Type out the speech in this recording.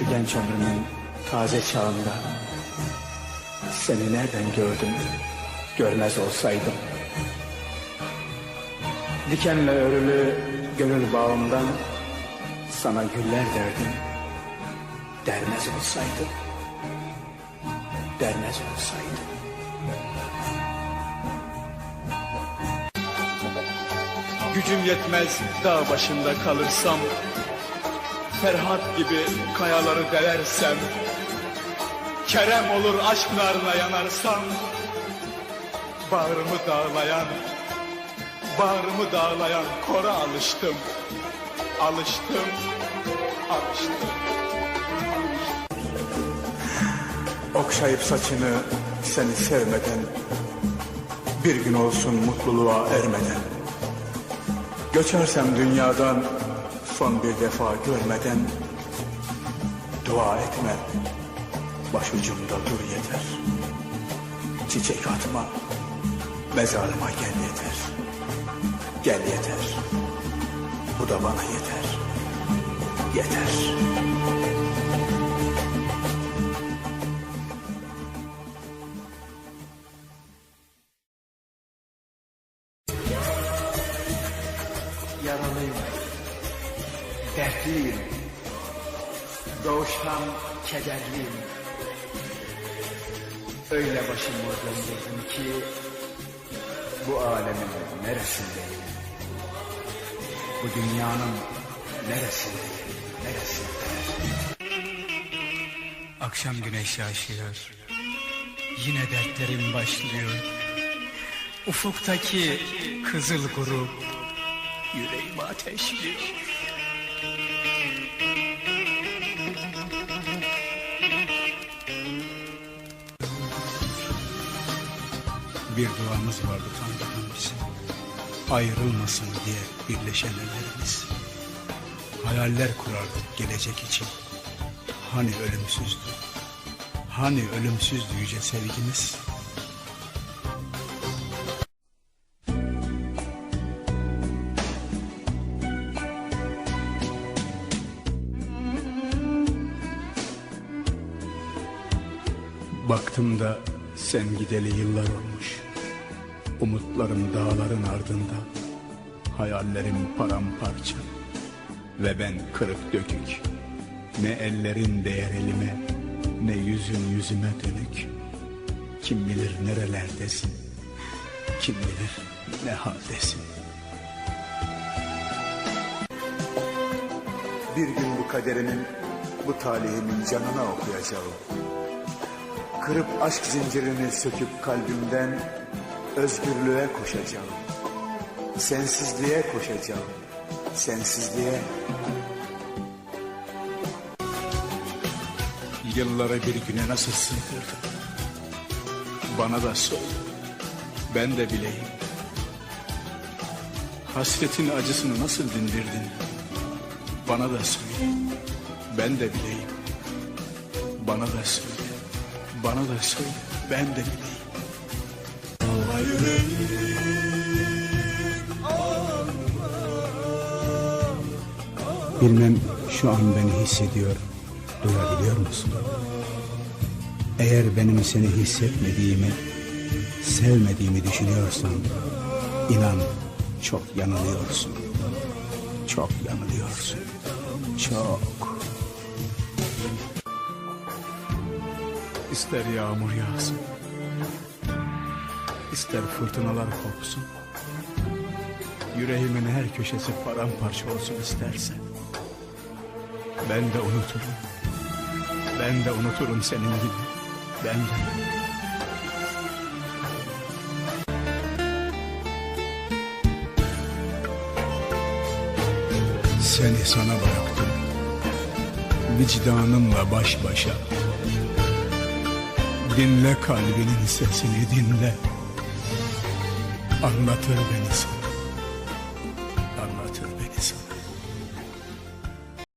Şu genç ömrümün taze çağında seni nereden gördüm görmez olsaydım. Dikenle örülü gönül bağımdan sana güller derdim. Dermez olsaydım. Dermez olsaydım. Gücüm yetmez dağ başında kalırsam Ferhat gibi kayaları delersem Kerem olur aşk narına yanarsam Bağrımı dağlayan Bağrımı dağlayan kora alıştım Alıştım Alıştım. Okşayıp saçını seni sevmeden Bir gün olsun mutluluğa ermeden. Göçersem dünyadan son bir defa görmeden Dua etme. Başucumda dur yeter. Çiçek atma mezarıma gel yeter. Gel yeter. Bu da bana yeter. Yeter. Yaralıyım, dertliyim, doğuştan kederliyim. Öyle başımı döndürdüm ki bu alemin neresindeyim? Bu dünyanın neresindeyim, neresinde? Akşam güneş yaşıyor. Yine dertlerim başlıyor. Ufuktaki kızıl grup yüreğimi ateşliyor. Bir duamız vardı Tanrı'dan bizim. Ayrılmasın diye birleşen ellerimiz. Hayaller kurardık gelecek için. Hani ölümsüzdü? Hani ölümsüzdü yüce sevgimiz? Baktım da sen gideli yıllar olmuş. Umutlarım dağların ardında. Hayallerim paramparça. Ve ben kırık dökük. Ne ellerin değer elime, ne yüzün yüzüme dönük. Kim bilir nerelerdesin, kim bilir ne haldesin. Bir gün bu kaderimin, bu talihimin canına okuyacağım. Kırıp aşk zincirini söküp kalbimden özgürlüğe koşacağım. Sensizliğe koşacağım. Sensizliğe. Yıllara bir güne nasıl sığdırdın? Bana da söyle, ben de bileyim. Hasretin acısını nasıl dindirdin? Bana da söyle, ben de bileyim. Bana da söyle, bana da söyle, ben de bileyim. Bilmem şu an beni hissediyor, duyabiliyor musun? Eğer benim seni hissetmediğimi, sevmediğimi düşünüyorsan, inan çok yanılıyorsun. Çok yanılıyorsun. Çok. İster yağmur yağsın, ister fırtınalar kopsun. Yüreğimin her köşesi paramparça olsun istersen. Ben de unuturum. Ben de unuturum senin gibi. Ben de. Seni sana bıraktım. Vicdanımla baş başa. Dinle kalbinin sesini dinle. Anlatır beni sana.